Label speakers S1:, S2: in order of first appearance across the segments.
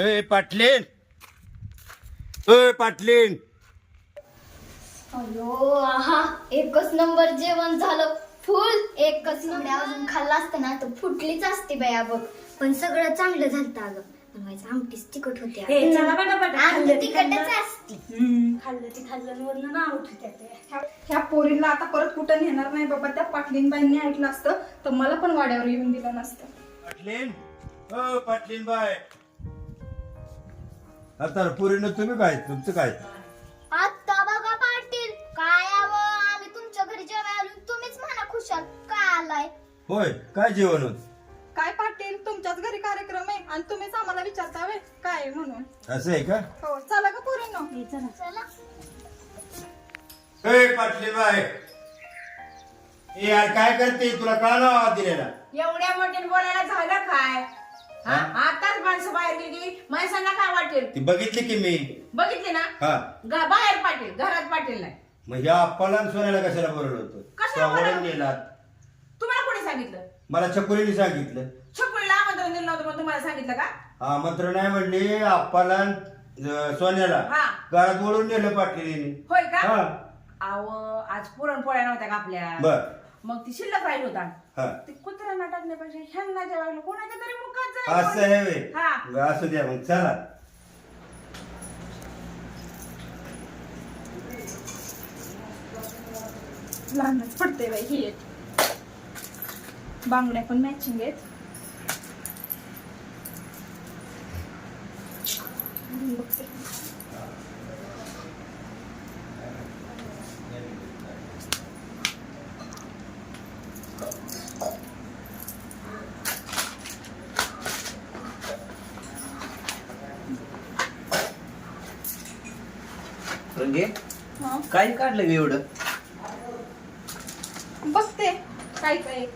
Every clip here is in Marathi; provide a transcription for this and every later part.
S1: ए पाटलीन. ए पाटलीन.
S2: अयो आहा एकच नंबर जेवण झालं. फुल एकच नंबर. अजून खाल्ला असतं ना तर फुटलीच असते बाया बघ. पण सगळं चांगलं झालं अगं. आमटीच तिखट होते
S3: ए, चला पटापट.
S2: आमटी
S3: खाल्लं ते
S2: तिखटच
S3: खाल्लं.
S2: असते.
S3: हम्म, खाल्लं ते खाल्लं आणि वरनं नाव उठवत्यात ते.
S4: ह्या- पोरीला आता परत कुठं नेणार नाही बाबा. त्या पाटलीनबाईंनी ऐकलं असतं तर मला पण वाड्यावर येऊन दिलं नसतं.
S1: पाटलीन. ओ पाटलीन बाय. आता पुरीनं तुम्ही काय तुमचं काय?
S2: आता बघा पाटील काय आवं आम्ही तुमच्या घरी जेवायला आलो तुम्हीच म्हणा खुशाल काय आलाय?
S1: होय काय जेवण होत?
S4: काय पाटील तुमच्याच घरी कार्यक्रम आहे आणि तुम्हीच आम्हाला विचारता वे काय आहे म्हणून?
S1: असं आहे का?
S4: हो चला का पोरींनो.
S3: चला.
S2: चला.
S1: ए पाटलीन बाय. ए यार काय करते? तुला का नाव दिलेला?
S5: एवढ्या मोठ्याने बोलायला झालं काय? हा? माणसं बाहेर गेली माणसांना काय वाटेल?
S1: ती बघितली की मी.
S5: बघितले ना?
S1: हा.
S5: ग- बाहेर पाटील घरात पाटील नाही.
S1: मग या अप्पाला आणि सोन्याला कशाला बोलवलं होतं?
S5: कशाला?
S1: नेलात
S5: तुम्हाला कोणी सांगितलं?
S1: मला छकुलीने सांगितलं.
S5: छकुलीला आमंत्रण दिलं नव्हतं मग तुम्हाला सांगितलं का?
S1: आमंत्रण आहे म्हणले आप्पाला आणि, अं, सोन्याला.
S5: हा.
S1: घरात ओढून नेलं पाटलीने.
S5: होय का?
S1: हा.
S5: अहो आज पुरणपोळ्या नव्हत्या का आपल्या?
S1: बर.
S5: मग ती शिल्लक राहील होता.
S1: हा.
S5: ते कुत्र्यांना टाकण्यापेक्षा ह्यांना जेवायला कोणाच्या तरी मुखात
S1: असं
S5: जाईल
S1: आहे व्हय.
S5: हा.
S1: बरं, असू द्या मग चला.
S4: लहानच पडते बाई ही एक. बांगड्या पण मॅचिंग आहेत. बघते.
S6: रंगे
S4: हा,
S6: काय काढलं ग एवढं?
S4: बघते काय काय?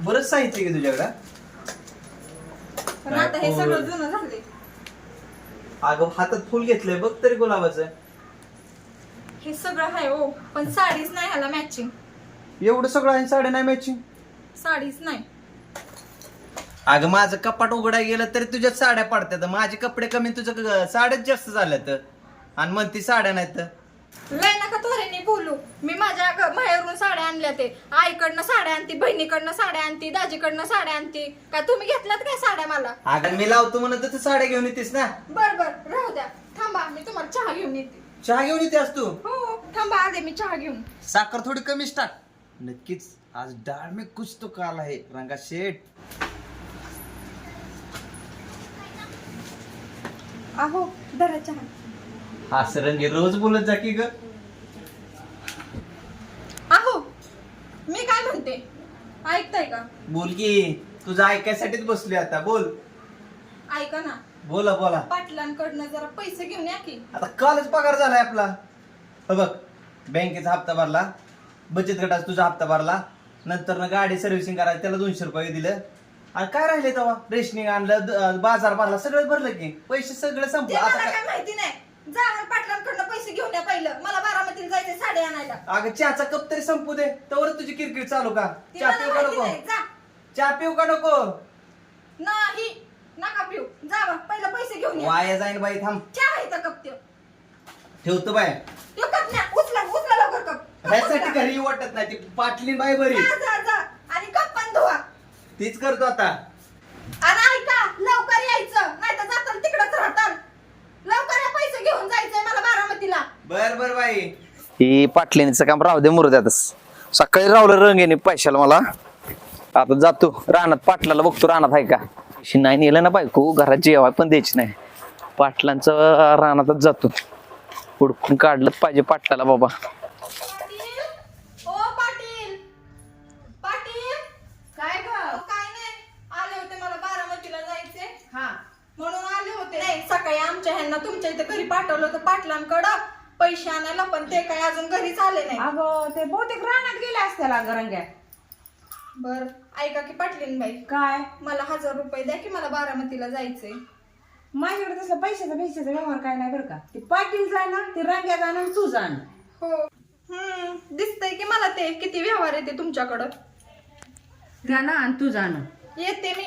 S6: बरंच साहित्य की तुझ्याकडं?
S4: पण आता हे सगळं
S6: पोरं.
S4: जुनं झाले
S6: अगं हातात फुल घेतलंय बघ तरी गुलाबाचं.
S4: हे सगळं आहे हो पण साडीच नाही ह्याला मॅचिंग
S6: एवढं सगळं आहे साडे नाही मॅचिंग
S4: साडीच नाही.
S6: अगं माझं कपाट उघडाय गेलं तरी तुझ्या साड्या पडतात. माझे कपडे कमी तुझं क- साड्याच जास्त झाल्यात. आणि म्हणती साड्या नाहीत.
S4: लय नका तोरेने बोलू. मी माझ्या घ- माहेरून साड्या आणल्या ते. आईकडनं साड्या आणती बहिणीकडनं साड्या आणती दाजीकडनं साड्या आणती. काय तुम्ही घेतल्यात काय साड्या मला?
S6: अगं मी लावतो म्हणत तू साड्या घेऊन येतेस ना?
S4: बर बर राहू द्या. थांबा मी तुम्हाला चहा घेऊन येते.
S6: चहा घेऊन येतेस तू?
S4: हो थांबा आले मी चहा घेऊन.
S6: साखर थोडी कमीच टाक. नक्कीच आज डाळ मी कुछ तो काल आहे. रंगा शेठ.
S4: आहो दरा चहा.
S6: हा रंगे रोज बोलत जा की ग.
S4: आहो मी काय म्हणते? ऐकताय का?
S6: बोल की तुझं ऐकायसाठीच बसली आता बोल.
S4: ऐका ना.
S6: बोला बोला.
S4: पाटलांकडनं जरा पैसे घेऊन या की.
S6: आता कालच पगार झालाय आपला. हे बघ बँकेचा हप्ता भरला बचत गटाचा तुझा हप्ता भरला नंतर ना गाडी सर्व्हिसिंग करायला त्याला दोनशे रुपये दिलं. आणि काय राहिले तेव्हा? रेशनिंग आणलं द- बाजार भरला सगळं भरलं की. पैसे सगळं
S4: ते
S6: संपलं आता
S4: मला
S6: काय
S4: काय? माहिती नाही. जा ना पाटलांकडनं पैसे घेऊन या पहिलं. मला बारामतीला जायचे साडे आणायला.
S6: अगं चहाचा कप तरी संपू दे. तर तुझी किरकिर चालू का?
S4: ते
S6: चहा
S4: मला
S6: पिऊ का
S4: माहिती
S6: नको?
S4: नाही. जा.
S6: चहा पिऊ का नको?
S4: नाही. नका पिऊ. जावा पहिलं पैसे घेऊन या.
S6: वाया जाईन बाई थांब.
S4: चहा आहे इथं कप त्यो.
S6: ठेवतो बाय.
S4: त्यो कप न्या. उचला उचला लवकर कप. कप
S6: ह्यासाठी
S4: उचला.
S6: घरी वाटत नाही. ती पाटली बाई बरी.
S4: जा जा जा. आणि कप पण धुवा.
S6: तीच करतो आता.
S4: आणि ऐका लवकर यायचं. नाही तर जाताल तिकडच राहताल लवकर या पैसे घेऊन जायचंय मला बारामतीला.
S6: बर बर बाई.
S7: ही काम राहू दे मुरद्यातच सकाळी रावलं रंगेने पैशाला मला. आता जातो. रानात पाटलाला बघतो रानात आहे का? पैसे नाही नेलं ना बायको घरात जेवाय पण द्यायची नाही. पाटलांचं रानातच जातो. हुडकून काढलं पाहिजे पाटलाला बाबा
S4: पाटील ओ पाटील पाटील
S5: काय ग
S4: काय नाही आले होते मला बारामतीला जायचे
S5: हा
S4: म्हणून आले होते नाही ह्यांना तुमच्या इथे घरी पाठवलं होतं पाटलांकडं. पैसे आणायला पण ते काय अजून घरीच आले नाही.
S5: अगं ते बहुतेक रानात गेले असतील अगं रंग्या.
S4: बर ऐका की पाटलीन बाई
S5: काय?
S4: मला हजार रुपये द्या की मला बारामतीला जायचंय.
S5: माझ्याकडे तसलं पैशाचा पैशाचा व्यवहार काय नाही बरं का. ते पाटील ना ते रंग्या जाणं आणि तू जाणं
S4: हो. हम्म दिसतंय की मला ते. किती व्यवहार येते तुमच्याकडं.
S5: जाणं आणि तू जाणं
S4: येते मी.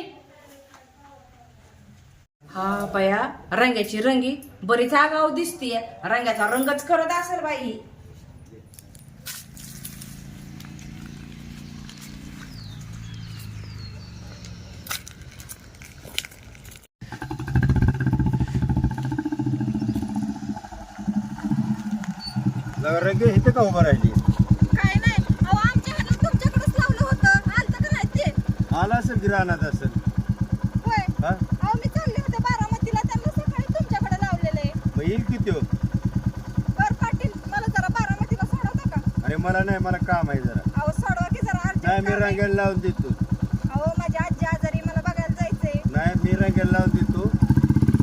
S5: हा बया रंगाची रंगी बरीच आगाव दिसतीये. रंगाचा रंगच करत असेल बाई.
S1: रंग इथं का उभं राहिली?
S4: काय नाही. अहो आमच्या ह्यानं तुमच्याकडेच लावलं होतं. आलतं का नाही ते?
S1: आला असेल की रानात असेल.
S4: होय.
S1: हा? येईल किती हो
S4: बर पाटील मला जरा बारामतीला सोडवता का?
S1: अरे मला नाही मला काम आहे जरा.
S4: अहो सोडवा की जरा
S1: नाही मी रंगायला लावून देतो.
S4: अहो माझी आजी आजारी मला बघायला जायचंय.
S1: नाही मी रंगायला लावून देतो.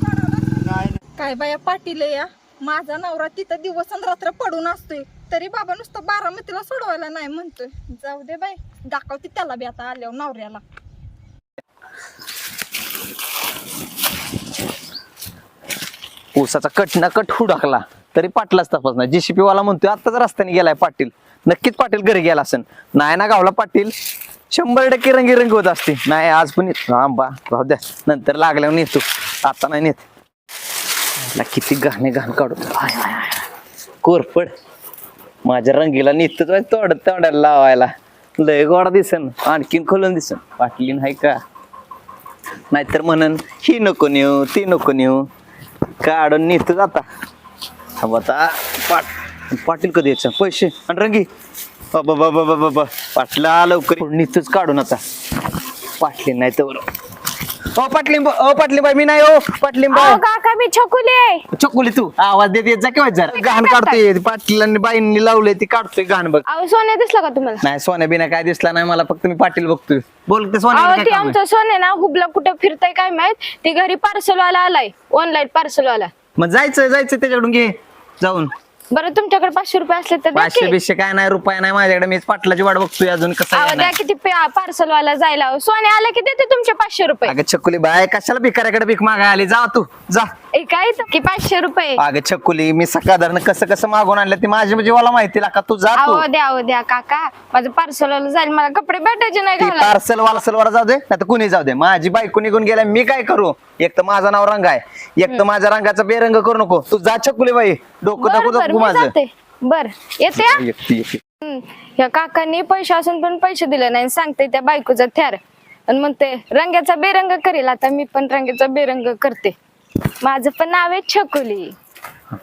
S1: नाही नाही.
S4: काय बाया पाटील आहे या? माझा नवरा तिथं दिवस आणि रात्र पडून असतोय. तरी बाबा नुसतं बारामतीला सोडवायला नाही म्हणतोय. जाऊ दे बाई दाखवते त्याला बी आता आल्यावर नवऱ्याला.
S6: ऊसाचा कट ना कट हुडकला तरी पाटलाच तपास नाही. जीसीपी वाला म्हणतोय आत्ताच रस्त्याने गेलाय पाटील. नक्कीच पाटील घरी गेला असेल. नाही ना गावला पाटील? शंभर टक्के रंगीरंगी होत असते नाही आज पण येत- आंबा राहू द्या. नंतर लागल्यावर नेतो. आता नाही नेत. ला किती घाणे घाण काढू. कोरफड. कोरपड माझ्या रंगीला नेतच तोडत तोंडाला लावायला. लय गोडा दिसन. आणखीन खोलून दिसन. पाटलीन हाय का? नाहीतर म्हणन ही नको नेऊ ती नको नेऊ. काढून नेतो आता थांब आता. पाट पाटील कधी यायचं? पैसे. आणि रंगी. बाबा बाबा बाबा बाबा पाटला लवकर नेतोच काढून आता. पाटले नाही तर ओ पाटलिंब ओ पाटलिंबाई मी नाही ओ पाटलिंबाई.
S8: काका मी छकुले
S6: चकुली तू आवाज देत येत जा किंवा जरा घाण काढतोय पाटलांनी बाईंनी लावलंय ती काढतोय घाण बघ.
S8: अहो सोन्या दिसला का तुम्हाला?
S6: नाही सोन्या बिना काय दिसला नाही मला फक्त मी पाटील बघतोय. बोल ते
S8: अहो
S6: सोन्या काय
S8: ते
S6: काम आहे?
S8: आमचं सोने ना हुबला कुठं फिरताय काय माहीत? ते घरी पार्सल वाला आलाय ऑनलाईन पार्सल वाला.
S6: मग जायचं जायचं त्याच्याकडून घे जाऊन.
S8: बरं तुमच्याकडे पाचशे रुपये असले तर द्या
S6: पाचशे
S8: की.
S6: बिशे काय नाही रुपये नाही माझ्याकडे. मीच पाटलाची वाट बघतोय अजून कसं
S8: अहो द्या. किती पार्सल वाला जायला. सोने आला की देते तुमचे पाचशे रुपये.
S6: अगं छकुली बाय कशाला भिकाऱ्याकडे भीक मागाय आली? जा तू जा.
S8: ए, काय इथं? की पाचशे रुपये?
S6: अगं छकुली मी सकाळधरण कसं कसं मागून आणलं ते माझी म्हणजे मला माहिती का तू जा तू.
S8: अहो द्या अहो द्या काका. माझं पार्सल वाला जाईल मला कपडे भेटायचे नाही
S6: पार्सल वर जाऊ दे नाही तर कुणी जाऊ दे. माझी बायको निघून गेल्या मी काय करू? एक तर माझा नाव रंग आहे. एक तर माझ्या रंगाचा बेरंग करू नको. तू जा छकुली बाई. डोकं नको
S8: बर मी
S6: माझं.
S8: जाते. बर. येते? हा?
S6: एकटी, एकटी.
S8: हम्म. या काकांनी पैसे असून पण पैसे दिले नाही. सांगते त्या बायकोचा थ्यार आणि मग ते रंगाचा बेरंग करेल. आता मी पण रंगाचा बेरंग करते. माझं पण नाव आहे छकुली.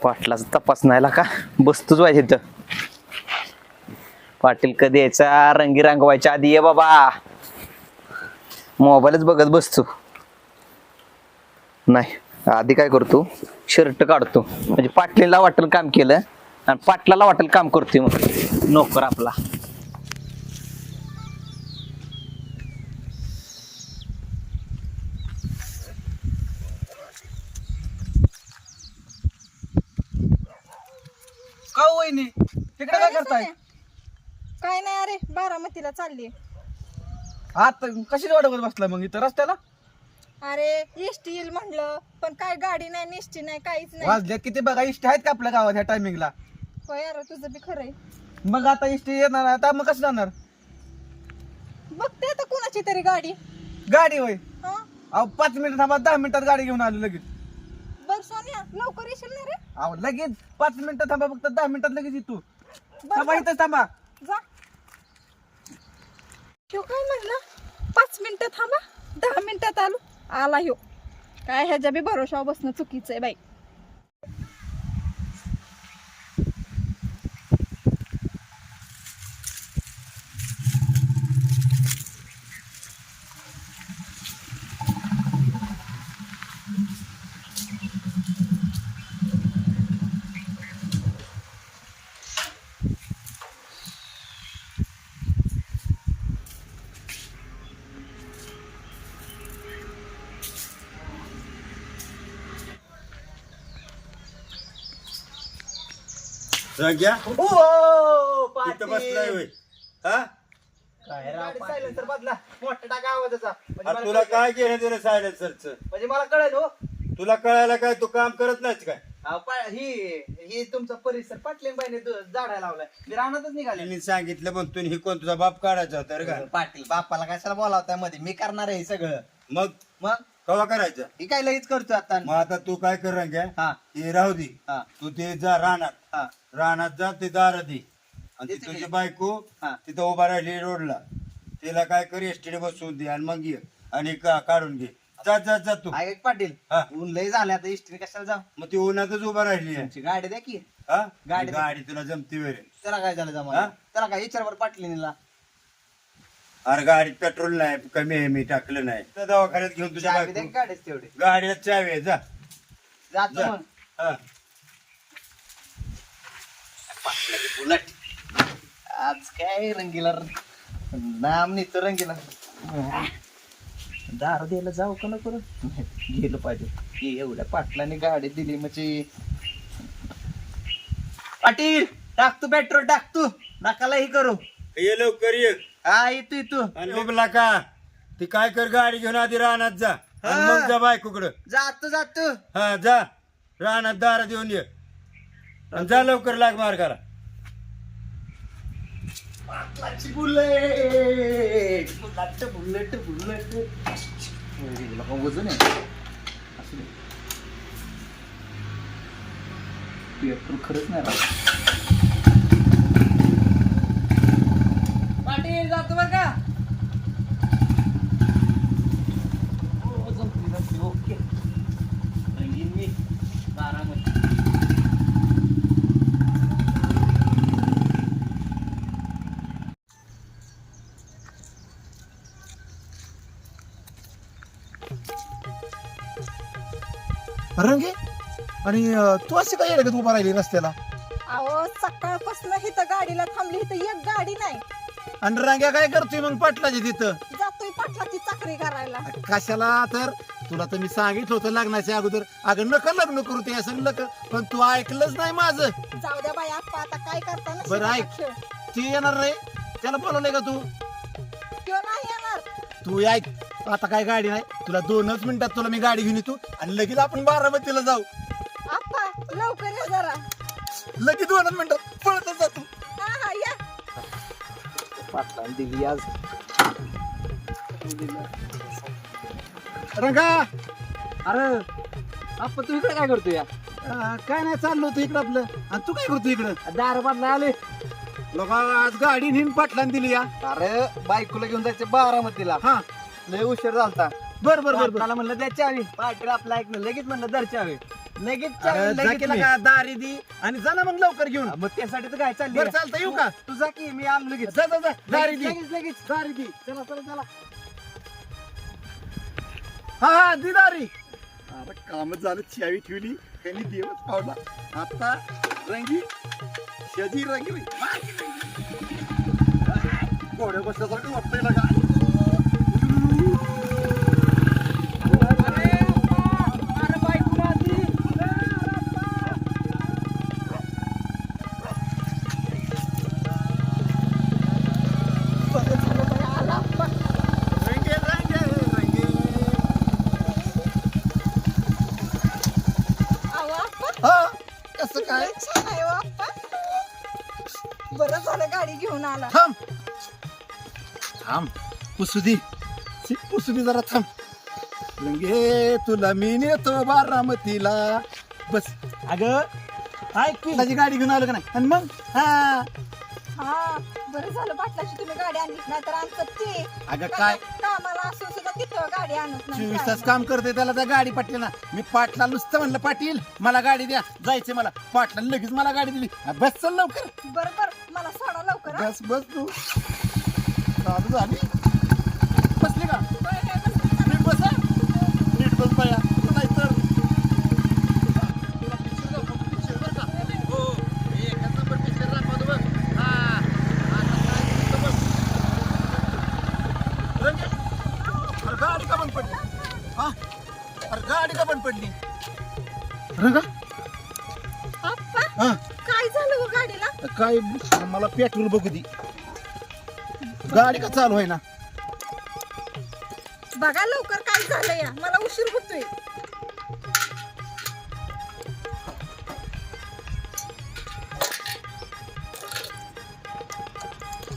S6: पाटलाचा तपास नाही का बसतोच व्हायचं इथं पाटील कधी यायचा? रंगी रंगवायच्या आधी ये बाबा. मोबाईलच बघत बसतो. नाही. आधी काय करतो? शर्ट काढतो. म्हणजे पाटलीला वाटेल काम केलं आणि पाटलाला वाटेल काम करतोय मग. नोकर आपला.
S9: का हो वहिनी? तिकडे काय करताय?
S4: काय नाही अरे बारामतीला चालली
S9: आता कशी वाट बघत बसलाय मग इथं? रस्त्याला?
S4: अरे एसटी येईल म्हणलं पण काय गाडी नाही निष्ठी नाही काहीच नाही.
S9: वाजल्या किती बघा इष्ट आहेत का आपल्या गावात ह्या टायमिंगला
S4: होय अरे तुझं बी खरंय
S9: मग आता इष्ट येणार आता मग कसं जाणार?
S4: बघते आता कोणाची तरी गाडी.
S9: गाडी होय.
S4: हा?
S9: अहो पाच मिनिट थांबा दहा मिनिटात गाडी घेऊन आलो लगेच.
S4: बघ सोनिया लवकर येशील ना रे?
S9: अहो लगेच. पाच मिनिटं थांबा फक्त दहा मिनिटात लगेच येतो.
S4: बरं,
S9: थांबा
S4: बरं.
S9: इथं थांबा.
S4: जा. ह्यो काय म्हणला? पाच मिनिटं थांबा दहा मिनिटात आलो. आला ह्यो. काय ह्याच्या बी भरोशावर बसणं चुकीचं आहे बाई.
S1: रंग्या
S9: ओ
S1: तिथं बसलाय होय. हा?
S9: सायलेन्सर बदला. मोठा टाका आवाजाचा. म्हणजे
S1: अरे
S9: मला
S1: तुला
S9: कळेल.
S1: काय घेणं दिलं सायलेन्सरच
S9: म्हणजे मला कळेल हो.
S1: तुला कळायला काय तू काम करत नाहीस काय?
S9: अहो, पा- ही ही तुमचा परिसर पाटलीन बाईने झाडायला लावलाय. मी रानातच निघाले.
S1: त्यांनी सांगितलं पण तू ही कोण तुझा बाप काढायचा होता रे का?
S9: पाटील बापाला कशाला बोलावतायमध्ये? मी करणार आहे हे सगळं.
S1: मग?
S9: मग?
S1: कवा करायचं?
S6: ही काय लगेच करतो आता?
S1: मग आता तू काय कर रंग्या
S6: हा.
S1: हे राहू दे.
S6: हा.
S1: तू ते जा रानात.
S6: हा.
S1: रानात जा ते दार दे. आणि ती तुझी. बायको
S6: हा.
S1: तिथं उभा राहिली रोडला. तिला काय कर एसटीने बसवून दे आणि मग ये. आणि का- काढून घे. जा जा जा तू.
S6: ऐक पाटील
S1: हा.
S6: ऊन लय झाले आता इस्त्री कशाला जाऊ?
S1: मग ती उन्हातच उभा राहिली आहे.
S6: तुमची गाडी द्या की.
S1: हा?
S6: गाडी-
S1: गाडी तुला जमती वेळ
S6: त्याला काय झालं
S1: हा?
S6: जमा त्याला काय विचारवर पाटलीनीला
S1: अरे गाडीत पेट्रोल नाही कमी आहे मी टाकलं नाही. तर दवाखान्यात घेऊन तुझ्या
S6: चावी
S1: बायको
S6: गाडीच तेवढे.
S1: गाडीला चावी आहे जा.
S6: जातो
S1: जा.
S6: मग.
S1: हा.
S6: बुलट आज काय रंगीला नाम नाही तर रंगीला. दार द्यायला जाऊ का नको रे? नाही, गेलं पाहिजे. हे एवढ्या पाटलाने गाडी दिली म्हणजे. पाटील टाकतो पेट्रोल टाकतो नकाला हे करू.
S1: ये लवकर ये.
S6: हा येतो येतो
S1: आणि उभला का? ती काय कर गाडी घेऊन आधी रानात जा. आणि मग जा बायकोकडं.
S6: जातो जातो.
S1: हा जा. रानात दारा देऊन ये. आणि जा लवकर लाग मार्गाला.
S6: पाटलाची बुलेट बुलेट बुलेट बुलेट. वजन आहे. असू दे. पेट्रोल खरंच नाही पाटील जातो बरं का? ओके मी बारामती
S10: रंगे आणि अं, तू अशी काय येडगत उभा राहिली रस्त्याला
S4: अहो सकाळपासून इथं गाडीला थांबली इथं एक गाडी नाही.
S10: आणि रंग्या काय करतोय मग पाटलाची तिथं?
S4: जातोय पाटलाची चाकरी करायला.
S10: कशाला तर? तुला तर मी सांगितलं होतं लग्नाच्या अगोदर. अगं नका लग्न करू ते असं नका. पण तू ऐकलंच नाही माझं.
S4: जाऊ द्या बाई आप्पा आता काय करता ना
S10: बरं ऐक.
S4: खेळ.
S10: ती येणार रे. त्याला बोलवलंय का तू?
S4: किंवा नाही येणार.
S10: तू ऐक. आता काय गाडी नाही. तुला दोनच मिनिटात तुला मी गाडी घेऊन येतो आणि लगेच आपण बारामतीला जाऊ.
S4: आप्पा लवकर या जरा.
S10: लगेच दोनच मिनिटात पळतच जातो.
S6: पाटलाने दिली आज
S10: रंगा!
S6: अरे आपण तू इकडे काय करतो या
S10: काय नाही चाललो होतं इकडं आपलं. आणि तू काय करतो इकडं?
S6: दार बांधला आले.
S10: लोक आज गाडी नेऊन पाटलान दिली या
S6: अरे बायकोला घेऊन जायचं बारामतीला.
S10: हा.
S6: लय उशीर झालता.
S10: बर बर बर
S6: पाटलाला म्हणलं द्या चावी. पाटील आपला ऐकलं लगेच म्हणलं दर चावी. लगेच चावी
S10: अरे, जा
S6: लगेच
S10: केला
S6: मी.
S10: का दारी दी. आणि जा ना मग लवकर घेऊन.
S6: मग त्यासाठी तर काय चालली
S10: बरं चालतं येऊ का?
S6: तुझा की मी आलो लगेच.
S10: जा जा जा. दारी दी.
S6: लगेच लगेच.
S10: दारी दी. चला चला चला. हा हा दी दारी. अरे काम झालं चावी ठेवली. त्यांनी देवच पावला. आता रंगी शजी रंगी घोड्या बसल्यासारखं वाटतंय ना का थांब. थांब. पुसुदी. सी, पुसुदी जरा थांब. रंगे तुला मी नेतो बारामतीला. बस. अग ऐक की. माझी गाडी घेऊन आलो का नाही? आणि मग? हा.
S4: हा बरं झालं पाटलाची तुम्ही गाडी आणली नाही तर आमचं ते.
S10: अगं काय?
S4: कामाला सुद्धा तिथं गाडी आणत नाही.
S10: चोवीस तास काम करते त्याला त्या गाडी पाटील ना मी पाटला नुसतं म्हणलं पाटील मला गाडी द्या. जायचे मला. पाटला लगेच मला गाडी दिली. बस चल लवकर.
S4: नाही. बरं बरं. मला सोडा लवकर हा.
S10: बस बस तू. चालू झाली. बसली का?
S4: बस.
S10: नीट बस हा. नीट बस बाया. गाडी बंद पडली रंगा
S4: आप्पा
S10: हा.
S4: काय झालं हो गाडीला?
S10: काय मला पेट्रोल बघू दे. गाडी का चालू आहे ना?
S4: बघा लवकर काय झालं या. मला उशीर होतोय.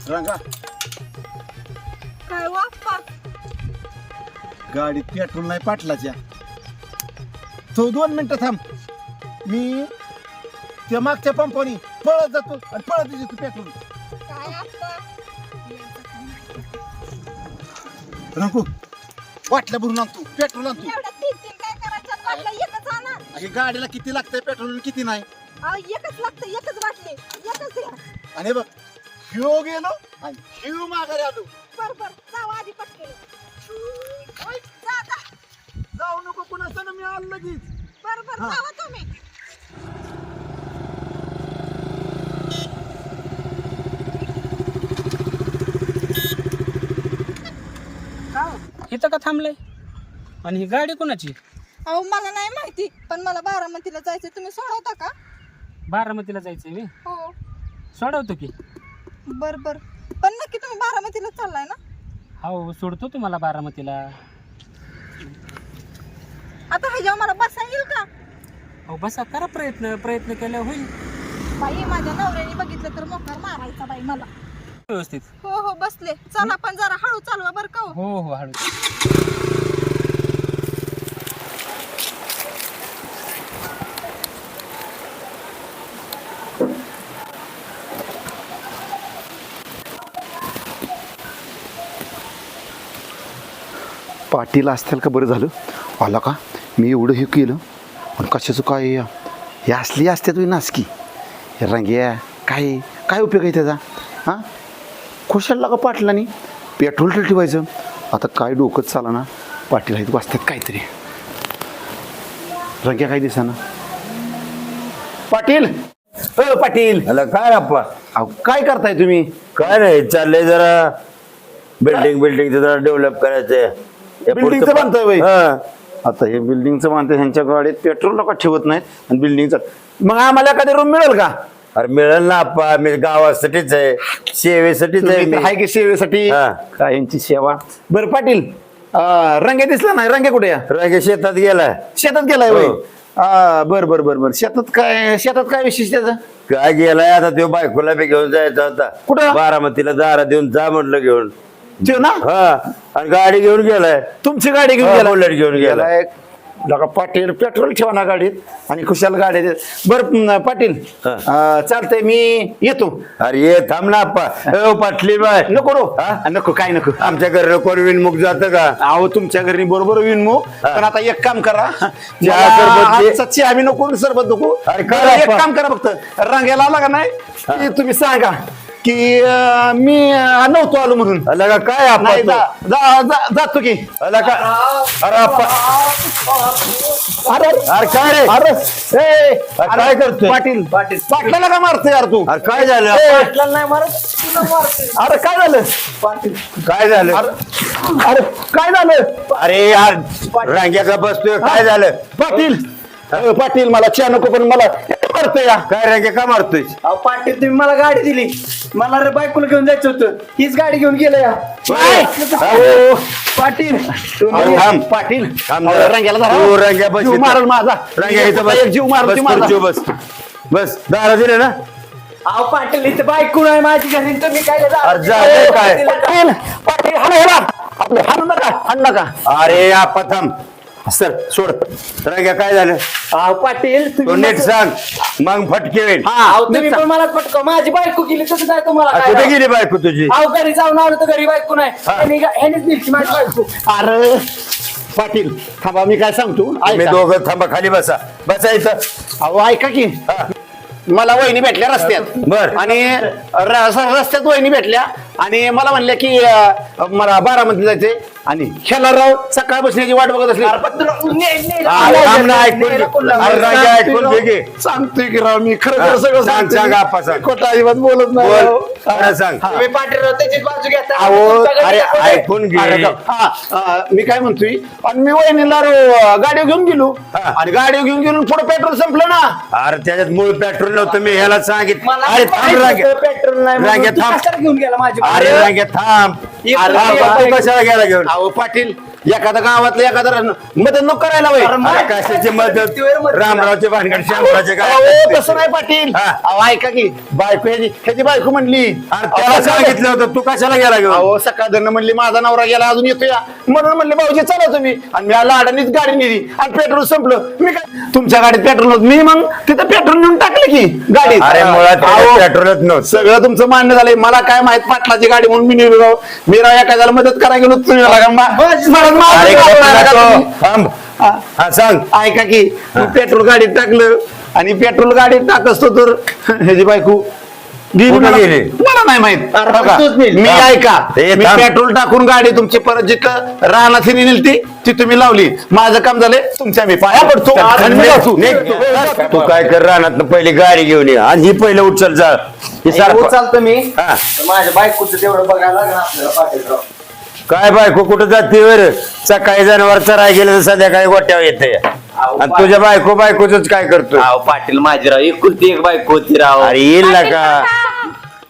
S10: रंगा.
S4: काय हो आप्पा?
S11: गाडीत पेट्रोल नाही पाटलाच्या. तो दोन मिनिटं थांब. मी त्या मागच्या पंपानी पळत जातो आणि पळत येतो पेट्रोल.
S4: काय आप्पा?
S11: रंगू वाटल्या भरून आणतो पेट्रोल आणतो
S4: एवढ्या तीन तीन काय करायचं? वाटलं एकच आणा
S11: हे गाडीला किती लागतंय पेट्रोल आणि किती नाही?
S4: अहो, एकच लागतं एकच बाटली. एकच द्या
S11: आणि हे बघ ह्यो गेलो आणि ह्यो माघारी आलो.
S4: बर बर. जावा आधी पटकेल
S11: जाऊ नको कुणाचं ना मी आलो लगेच.
S4: बर बर
S11: हा.
S4: जावा तुम्ही.
S12: इथं का थांबलंय? आणि ही गाडी कोणाची?
S4: अहो मला नाही माहिती पण मला बारामतीला जायचं तुम्ही सोडवता का?
S12: बारामतीला जायचंय मी?
S4: हो.
S12: सोडवतो की.
S4: बर बर. पण नक्की तुम्ही बारामतीला चाललाय ना?
S12: हो सोडतो तुम्हाला बारामतीला.
S4: आता ह्याच्यावर मला बसा येईल का?
S12: हो बसा करा प्रयत्न प्रयत्न केल्यावर होईल.
S4: बाई माझ्या नवऱ्याने बघितलं तर मोकार मारायचा बाई मला.
S12: व्यवस्थित.
S4: हो हो बसले. चला पण जरा हळू चालवा बर का हो.
S12: हो हो हळू.
S10: पाटील असतील का बरं झालं? आला का? मी एवढं हे केलं. पण कशाचं काय हे हे असली असते तुझी नासकी. रंग्या काय काय उपयोग आहे त्याचा? हां? खुशाला का पाटलानी पेट्रोल ठेवायचं. आता काय डोकंच चाला ना पाटील आहेत वाचतात काहीतरी. रंग्या काय दिसा ना पाटील! अ पाटील!
S1: मला काय
S10: अहो काय करताय तुम्ही?
S1: काय नाही चाललंय जरा बिल्डिंग बिल्डिंग जरा डेव्हलप करायचंय.
S10: बिल्डिंगचं
S1: पुढचं-
S10: बांधताय बाई
S1: हा.
S10: आता हे बिल्डिंगचं बांधते ह्यांच्या गाडीत पेट्रोल लोक ठेवत नाहीत. आणि बिल्डिंगचं मग आम्हाला एखादी रूम मिळेल का?
S1: अरे मिळेल ना आप्पा मी गावासाठीच आहे. सेवेसाठीच आहे मी.
S10: की सेवेसाठी
S1: हा.
S10: काय यांची सेवा? बरं पाटील अं, रंगे दिसला नाही. रंगे कुठे या
S1: रंगे शेतात गेलाय.
S10: शेतात गेलाय
S1: हो.
S10: वय बर बर बर बर. शेतात काय शेतात काय विशेष त्याचं?
S1: काय गेलाय? आता तो बायकोला बी घेऊन जायचा होता.
S10: कुठं?
S1: बारामतीला दारा देऊन जा म्हटलं घेऊन.
S10: त्यो ना.
S1: हा आणि गाडी घेऊन गेलाय.
S10: तुमची गाडी घेऊन
S1: हा,
S10: गेला
S1: बुलेट घेऊन गेला.
S10: गेलाय. लका पाटील पेट्रोल ठेवा ना गाडीत आणि खुशाल गाडी बर पाटील
S1: हा.
S10: अं, चालतंय मी येतो.
S1: अरे ये थांब ना आप्पा ए, पाटली बाय.
S10: नको रो
S1: हा?
S10: नको काय नको.
S1: आमच्या घरी कोण विनमुख जात का?
S10: अहो तुमच्या घरी बरोबर येईन मग पण आता एक काम करा.
S1: चहा, सरबत दे.
S10: आजचा चहा आम्ही नको सरबत नको.
S1: अरे काय
S10: बरं, एक? काम करा फक्त. रांगायला आला का नाही? तुम्ही सांगा. की अं, मी अं, नव्हतो आलो म्हणून.
S1: का काय आप्पा
S10: नाही
S1: तू?
S10: जा- जा- जा- जातो की.
S1: आला का अरे आप्पा
S10: अरे
S1: अरे काय रे?
S10: अरे ए,
S1: अरे काय करतोय?
S10: पाटील पाटील. पाटलाला का मारतोय यार तू?
S1: अरे काय झालं?
S10: ए,
S1: आप्पा?
S10: नाही मारत अरे काय झालं? पाटील.
S1: काय झालं?
S10: अरे काय झालं?
S1: अरे यार रांग्याचा बसतोय काय झालं?
S10: पाटील अ, पाटील मला चहा नको पण मला मारतोय या.
S1: काय रांग्या का मारतोय
S13: अहो पाटील तुम्ही मला गाडी दिली. मला रे बायकोला घेऊन जायचं होतं. हीच गाडी घेऊन गेलं या.
S10: अहो, पाटील तुम्ही-
S1: अहो, थांब.
S10: पाटील
S1: थांब
S10: अहो,
S1: जरा.
S10: रंग्याला धरा.
S1: तू रंग्या बस
S10: जीव
S1: इथं.
S10: मारल माझा.
S1: रांग्या इथं बस.
S10: एक जीव मारल
S1: बस
S10: ती माझा.
S1: खुर्चीवर बस. बस. दारा दिले ना.
S13: अहो पाटील इथं बायको नाही माझी घरी. तुम्ही काय
S1: अरे काय?
S10: पाटील पाटील हाणा ह्याला. आपलं हाणू नका हाणू नका.
S1: अरे आप्पा थांब सर सोड. रांग्या काय झालं?
S13: अहो पाटील
S1: तो
S13: तुम्ही
S1: नीट सांग. मग फटके होईल.
S13: अहो तुम्ही पण मला पटकव माझी बायको गेली तसं काय तुम्हाला काय
S1: कुठे गेली बायको तुझी?
S13: अहो घरी जाऊन आलो तर घरी बायको नाही. ह्यानी ह्यानीच दिली माझी बायको.
S10: अरे पाटील थांबा मी काय सांगतो?
S1: मी
S10: ऐका.
S1: दोघं थांबा खाली बसा. बसा इथं.
S10: अहो ऐका की. मला वहिनी भेटल्या रस्त्यात.
S1: बर.
S10: आणि र- रस्त्यात वहिनी भेटल्या. आणि मला म्हणल्या की अं, मला बारामती जायचे आणि खेळाराव सकाळ बसण्याची वाट बघत असली
S1: अरे थांब ना, ऐकून घे. अरे रांग्या ऐकून घे की.
S10: सांगतोय की राव मी खरं
S1: हा,
S10: खरं सगळं
S1: सांग,
S10: सांगतोय.
S1: सांग, आप्पा, सांग.
S10: खोटं अजिबात बोलत नाही राव.
S13: तुम्ही त्याचीच बाजू घेता
S1: अहो अरे. ऐकून
S10: अरे
S1: घे
S10: हा, मी काय म्हणतोय आणि मी वहिनीला राव, गाडी घेऊन गेलो
S1: हा.
S10: आणि गाडी घेऊन गेलो पुढे पेट्रोल संपलं ना
S1: अरे त्याच्यात मूळ पेट्रोल नव्हतं मी ह्याला सांगितलं
S13: मला
S1: अरे थांब
S13: पेट्रोल नाही म्हणून
S1: रांग्या
S13: तू
S1: थांब
S13: कशाला घेऊन गेला माझी
S1: अरे रांग्या थांब. अरे कशाला गेला घेऊन?
S10: अहो पाटील एखादा गावातलं एखादा मदत नको करायला
S1: अरे कशाची मदत? रामरावचे भानगड शामरावचे
S10: अहो,
S1: काय
S10: तसं नाही पाटील.
S1: हा.
S10: अहो ऐका की बायको ह्याची ह्याची बायको म्हणली.
S1: अरे त्याला सांगितलं होतं तू कशाला गेला घेऊन?
S10: अहो सकाळ म्हणली माझा नवरा गेला अजून येतो या म्हणून म्हणले भाऊजी चला तुम्ही. आणि मी आला अडाणीच गाडी नेली. आणि पेट्रोल संपलं. मी काय तुमच्या गाडीत पेट्रोल नव्हतं मी मग तिथं पेट्रोल नेऊन टाकलं की गाडीत.
S1: अरे मुळात
S10: अहो,
S1: पेट्रोलच नव्हतं.
S10: सगळं तुमचं मान्य झालंय. मला काय माहीत पाटलाची गाडी म्हणून मी नेलो राव. मी राव एखाद्याला मदत करायला गेलो तुम्ही मला मला
S1: अरे
S10: का तुम्ही?
S1: थांब. हा सांग
S10: ऐका की तू पेट्रोल गाडीत टाकलं आणि पेट्रोल गाडीत टाक असतो तर ह्याची बायको गेली
S1: कुठं
S10: मला
S1: गेली?
S10: मला नाही माहीत
S13: अरे
S10: बघा,
S13: तूच नेली.
S10: मी
S1: थांब.
S10: ऐका
S1: ए,
S10: मी
S1: थांब.
S10: पेट्रोल टाकून गाडी तुमची परत जिथं रानात नेली ती ती तुम्ही लावली माझं काम झालंय तुमच्या मी पाया पडतो आणि मी जातो.
S1: निघ. तू काय कर राहणार पहिली गाडी घेऊन ये आणि ही पहिलं उचल जा हे सारखं
S13: चालतो मी
S1: हा.
S13: माझ्या बायकोचं तेवढं बघायला आपल्याला पाटीलराव
S1: काय बायको कुठं जाते वर सकाळी जनावर चराय गेलं तर संध्याकाळी गोट्यावर येते. आणि तुझ्या बायको बायकोच काय करतो
S6: राव पाटील माझी राव एकुलती एक बायको होती राव?
S1: अरे येईल ना का?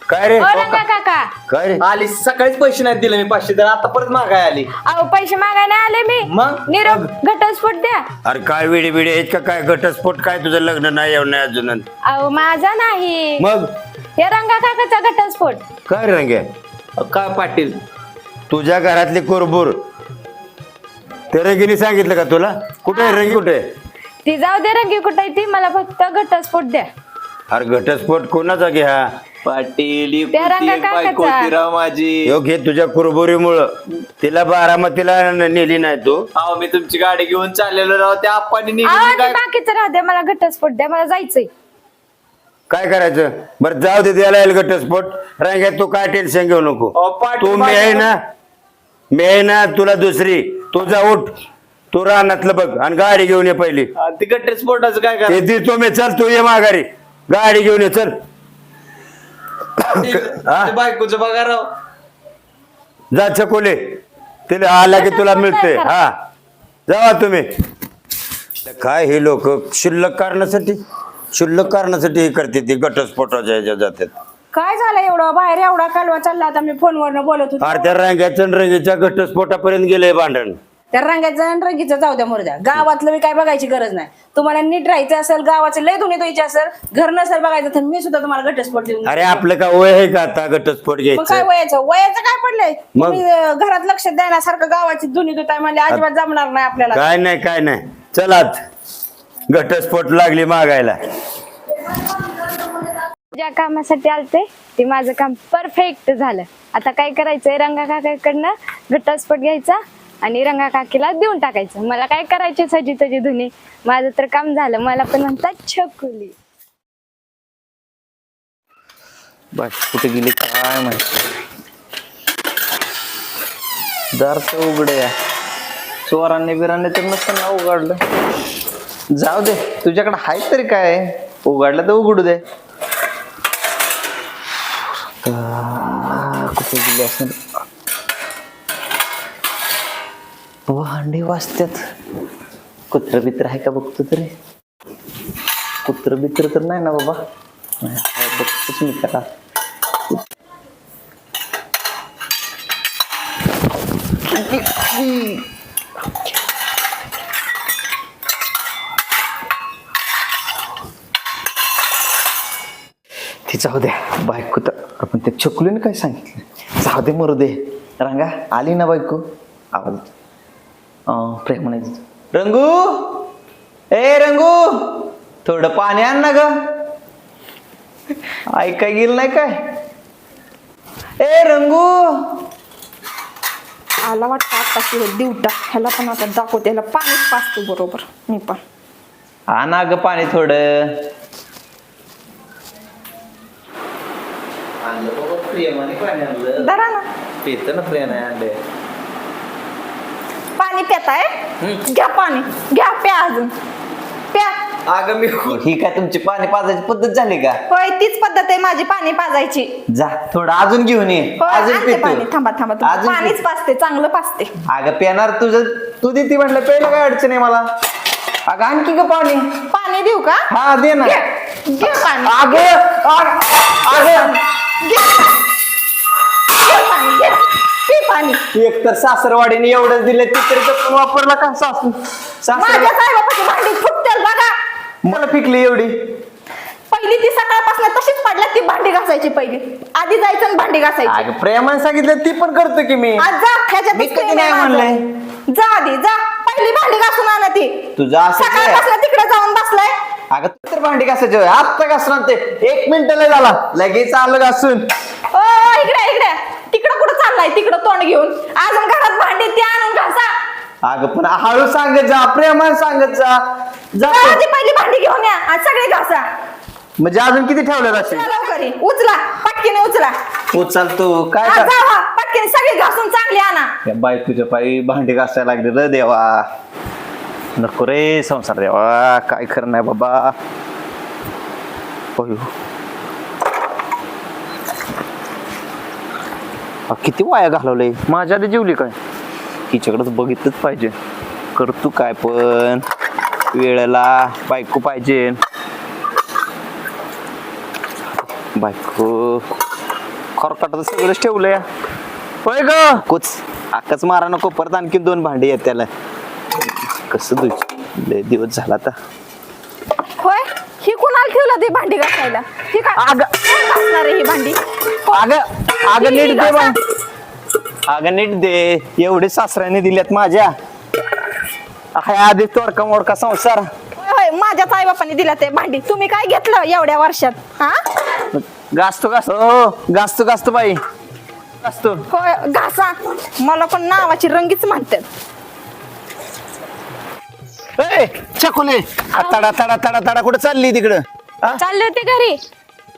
S1: काय रे?
S8: काका.
S1: काय रे?
S13: आली सकाळीच पैसे नाही दिले मी पाचशे तर आता परत मागाय आली.
S8: अहो पैसे मागायला आले मी.
S13: मग?
S8: निरोप घटस्फोट द्या.
S1: अरे काय वेडी बिडी आहेत का? काय घटस्फोट? काय तुझं लग्न नाही येऊन नाही अजून?
S8: अहो माझा नाही.
S1: मग?
S8: या रंगा काकाचा घटस्फोट.
S1: काय रंगे?
S13: काय पाटील?
S1: तुझ्या घरातली कुरबुर. ते रंगीने सांगितलं का तुला? कुठे आहे रंगी? कुठे? आहे?
S8: ती जाऊ दे रंगी कुठे ती? मला फक्त घटस्फोट द्या.
S1: अरे घटस्फोट कोणाचा घ्या
S6: पाटील
S8: त्या
S6: एकुलती
S8: रंगा
S6: एक बायको
S8: काकाचा.
S6: होती राव माझी
S1: योग्य तुझ्या कुरबुरीमुळं. तिला बारामतीला न- नेली नाही तू.
S6: अहो मी तुमची गाडी घेऊन चाललेलो राव. त्या आप्पानी नेली
S8: अहो
S6: मी
S8: ते
S6: काय?
S8: बाकीचं राहू द्या मला घटस्फोट द्या मला जायचंय.
S1: काय करायचं? बरं जाऊ दे द्यायला येईल घटस्फोट. रंग्या तू काय टेन्शन घेऊ नको.
S6: अहो, पाटील
S1: तू मी आहे ना आहे ना तुला दुसरी. तू जा उठ. तू रानातलं बघ आणि गाडी घेऊन ये पहिली.
S6: आणि ते घटस्फोटाचं काय
S1: ते देतो मी चल तू ये माघारी. गाडी घेऊन ये चल. हा?
S6: बायकोचं बघा राव.
S1: जा चकोले. तिला आला की तुला मिळते. हा. जावा तुम्ही. काय हे लोक? शिल्लक कारणासाठी? शिल्लक कारणासाठी हे करते ती घटस्फोटाच्या ह्याच्या जातात.
S5: काय झालं एवढं? बाहेर एवढा कालवा चालला आता मी फोनवर बोलत होते.
S1: त्या रंगाच्या आणि रंगीच्या घटस्फोटापर्यंत गेलंय भांडण.
S5: त्या रंगाचं आणि रंगीचं जाऊ द्या मुर्द्या गावातलं मी काय बघायची गरज नाही. तुम्हाला नीट राहायचं असेल गावाचं लय धुणी द्यायची असेल घर नसेल बघायचं तर मी सुद्धा तुम्हाला घटस्फोट देऊन
S1: अरे आपलं का वय आहे का आता घटस्फोट
S5: मग काय
S1: घ्यायचं
S5: वयाचं? वयाचं काय पडलंय?
S1: मग?
S5: तुम्ही अं, घरात लक्ष देण्यासारखं गावाची धुणी धुताय म्हणजे अजिबात जमणार नाही आपल्याला.
S1: काय नाही काय नाही. चलात. घटस्फोट लागली मागायला.
S8: ज्या कामासाठी आलते ते माझं काम परफेक्ट झालं. आता काय करायचंय? रंगा काकाकडनं घटस्फोट घ्यायचा आणि रंगा काकीला देऊन टाकायचं. मला काय करायचे सजी तजी धुनी माझं तर काम झालं. मला पण म्हणतात छकुली.
S6: बस कुठे गेली? काय माहिती? दार तर उघड या चोरांनी बिरांनी तर नसतं ना उघडलं. जाऊ दे तुझ्याकडे आहे तरी काय? उघडलं तर उघडू दे. आता कुठे गेली असणार भांडी वाजतात कुत्र बित्र आहे का बघतो तरी? कुत्र बित्र तर नाही ना बाबा. नाही, बघतोच मी करा ती जाऊ दे बायको तर. आपण त्या छकुलीने काय सांगितलं? जाऊ दे मरू दे. रंगा आली ना बायको? आवाज प्रेम म्हणायचं रंगू! ए रंगू! थोडं पाणी आण ना ग. ऐकाय गेलं नाही काय? ए रंगू!
S4: आला वाटतं आता दिवटा ह्याला पण आता दाखवते. ह्याला पाणीच पाचतो बरोबर. मी पण.
S6: आण ग पाणी थोडं. आणलं बाबा प्रेमाने पाणी आणलं
S4: धरा ना.
S6: पितं ना प्रेमाने आणलं
S4: पाणी पिताय घ्या पाणी. घ्या प्या अजून. प्या.
S6: अगं मी ही काय तुमची पाणी पाजायची पद्धत झाली का?
S4: होय तीच पद्धत आहे माझी पाणी पाजायची.
S6: जा थोडं अजून घेऊन ये.
S4: होय
S6: अजून
S4: आणते पाणी.
S6: पितो
S4: थांबा थांबा.
S6: अजून
S4: पाणीच
S6: पितो.
S4: पाजते चांगलं पाजते.
S6: अगं पेणार तुझं तू देते म्हटलं पहिलं काय अडचण आहे मला? अगं आणखी ग पाणी.
S4: पाणी देऊ का?
S6: हा दे ना.
S4: घे घे पाणी.
S6: अगं अगं, एक तर सासरवाडीने एवढंच दिलं ती तरी पण वापरला का सासू? सासर
S4: माझ्या साहेबापाची भांडी फुटतील बघा.
S6: मला पिकली एवढी.
S4: पहिली ती सकाळपासून तशीच पडल्या ती भांडी घासायची पहिली. आधी जायचं आणि भांडी घासायची.
S6: अगं प्रेमान सांगितलं ती पण करतो की मी.
S4: आज जा ह्याच्यातच
S6: मी कधी
S4: प्रेम
S6: नाही. म्हणलंय.
S4: जा आधी जा. पहिली भांडी घासून आणा ती.
S6: तुझं असंच आहे.
S4: सकाळपासून तिकडे जाऊन बसलाय.
S6: अगं तू तर भांडी घासायची होय. आत्ता घासून ते एक मिनिट लय झाला. लगेच आलं घासून.
S4: ओ इकडे इकडे. तिकडं कुठं चाललाय? तिकडं तोंड घेऊन. अजून घरात भांडी ती आणून घासा.
S6: अगं पण हळू सांगत जा प्रेमान सांगत जा. जा
S4: जा आधी पहिली भांडी घेऊन या. आज सगळे घासा.
S6: म्हणजे अजून किती ठेवलं असेल
S4: चला लवकर ये. उचला. पटकीने उचला.
S6: उचल तू. काय
S4: हा,
S6: कर?
S4: जावा पटकीने सगळी घासून चांगली आणा.
S6: या बायकोच्या पायी भांडी घासायला लागले र देवा. नको रे संसार देवा काय खरं नाही बाबा अयो. किती वाया घालवलंय. माझ्या आधी जेवली काय? हिच्याकडेच बघितलंच पाहिजे. करतो काय पण. वेळेला बायको पाहिजे. बायको. खरकाट सगळंच ठेवलंय. होय ग? कुच. आकाच मारा नको परत आणखी दोन भांडे आहेत त्याला. कसं लय दिवस झाला आता.
S4: होय? ही कुणाला ठेवलं ती भांडी घासायला? ही काय
S6: अगं.
S4: कोण घासणार आहे ही भांडी?
S6: अगं अगं नीट दे बा अगं नीट दे. एवढे सासऱ्याने दिल्यात माझ्या. हाय आधी तोडका मोडका संसार.
S4: होय होय माझ्या आई बापाने दिला ते भांडी. तुम्ही काय घेतलं एवढ्या वर्षात? हा?
S6: गाजतो गाजतो हो गाजतो गाजतो बाई. गाजतो
S4: होय घासा. मला पण नावाची रंगीच म्हणतात.
S10: ए चकुले तडा तडा तडा तडा. कुठं चालली तिकडं? हा?
S8: चालले होते घरी.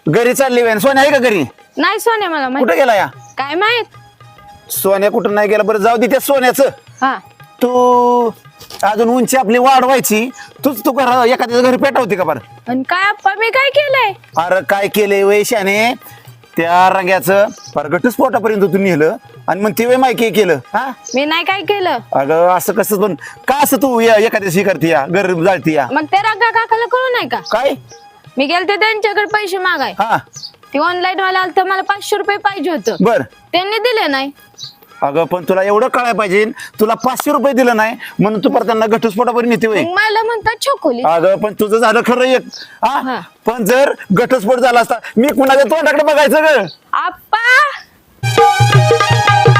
S10: घरी चालली वेन सोन्या आहे का घरी?
S8: नाही सोने मला माहीत.
S10: कुठं गेला या?
S8: काय माहीत?
S10: सोन्या कुठं नाही गेला? बरं जाऊ दे त्या सोन्याचं.
S8: हा.
S10: तू अजून उंची आपली वाढवायची. तूच तू घर एखाद्या घरी पेटवते का बरं?
S8: आणि काय अप्पा मी काय केलंय?
S10: अरे काय केलंय वैशाने? त्या रंग्याचं फार घटस्फोटापर्यंत तू नेलं. आणि मग ते वे माहिती केलं? हा?
S8: मी नाही काय केलं.
S10: अगं असं कसं पण का असं तू या एखाद्याशी करते या? घर जाळती या?
S8: मग ते रंगा काकाला कळू नाही का?
S10: काय?
S8: मी गेलते त्यांच्याकडे पैसे मागाय.
S10: हा.
S8: ते ऑनलाईन वाला आलं तर मला पाचशे रुपये पाहिजे होतं.
S10: बर.
S8: त्यांनी दिले नाही.
S10: अगं पण तुला एवढं कळायला पाहिजे तुला पाचशे रुपये दिलं नाही म्हणून तू परत त्यांना घटस्फोटापर्यंत नेते
S8: मग मला म्हणतात छोकोली.
S10: अगं पण तुझं झालं खरं एक. हा?
S8: हा.
S10: पण जर घटस्फोट झाला असता मी कुणाच्या तोंडाकडे बघायचं ग?
S8: आप्पा! Thank you.